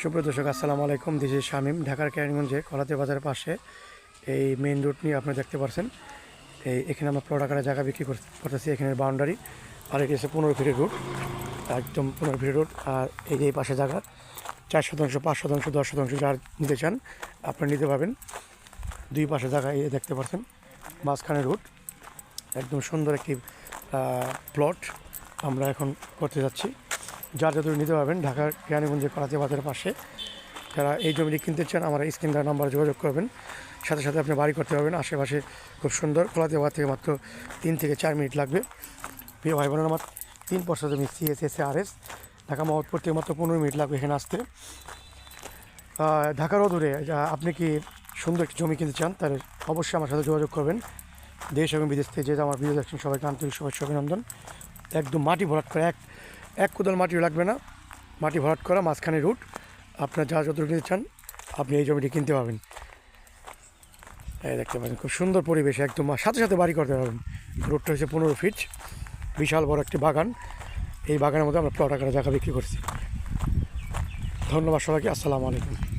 সুপ্রিয় দর্শক, আসসালামু আলাইকুম। দিস ইজ শামিম ঢাকার ক্যারিগঞ্জে কলাতে বাজারের পাশে এই মেইন রোড নিয়ে আপনারা দেখতে পাচ্ছেন এই এখানে আমরা প্লট আকারে জায়গা বিক্রি কর- করতেছি এখানে বাউন্ডারি আর এটি হচ্ছে পনেরো ফিটের রোড একদম পনেরো ফিটের রোড আর এই যে এই পাশে জায়গা, চার শতাংশ, পাঁচ শতাংশ, দশ শতাংশ যার নিতে চান আপনারা নিতে পারবেন। দুই পাশে জায়গা এই দেখতে পাচ্ছেন মাঝখানে রোড একদম সুন্দর একটি প্লট আমরা এখন করতে যাচ্ছি। যার যত নিতে পারবেন, ঢাকার জ্ঞানীগঞ্জের কলাতে বাজারের পাশে। যারা এই জমিটি কিনতে চান, আমার স্ক্রিন দেওয়ার নাম্বারে যোগাযোগ করবেন। সাথে সাথে আপনি বাড়ি করতে পারবেন। আশেপাশে খুব সুন্দর কলাতে বাজার থেকে মাত্র তিন থেকে চার মিনিট লাগবে। প্রিয় ভাই বোনেরা আমার তিন বছর জমি সিএসএস আর এস ঢাকা মহৎপুর থেকে মাত্র পনেরো মিনিট লাগবে এখানে আসতে। ঢাকার অদূরে আপনি কি সুন্দর একটি জমি কিনতে চান, তাহলে অবশ্যই আমার সাথে যোগাযোগ করবেন। দেশ এবং বিদেশ থেকে যেহেতু আমার ভিডিও দেখছেন, সবাইকে আন্তরিক শুভেচ্ছা, অভিনন্দন। একদম মাটি ভরাট করা এক এক কোদাল মাটিও লাগবে না। মাটি ভরাট করা, মাঝখানে রুট। আপনার যা যত নিতে চান, আপনি এই জমিটি কিনতে পাবেন। দেখতে পাবেন খুব সুন্দর পরিবেশ একদম। সাথে সাথে বাড়ি করতে পারবেন। রুটটা হচ্ছে পনেরো ফিট, বিশাল বড় একটি বাগান। এই বাগানের মধ্যে আমরা প্লট আকারে জায়গা বিক্রি করছি। ধন্যবাদ সবাইকে, আসসালামু আলাইকুম।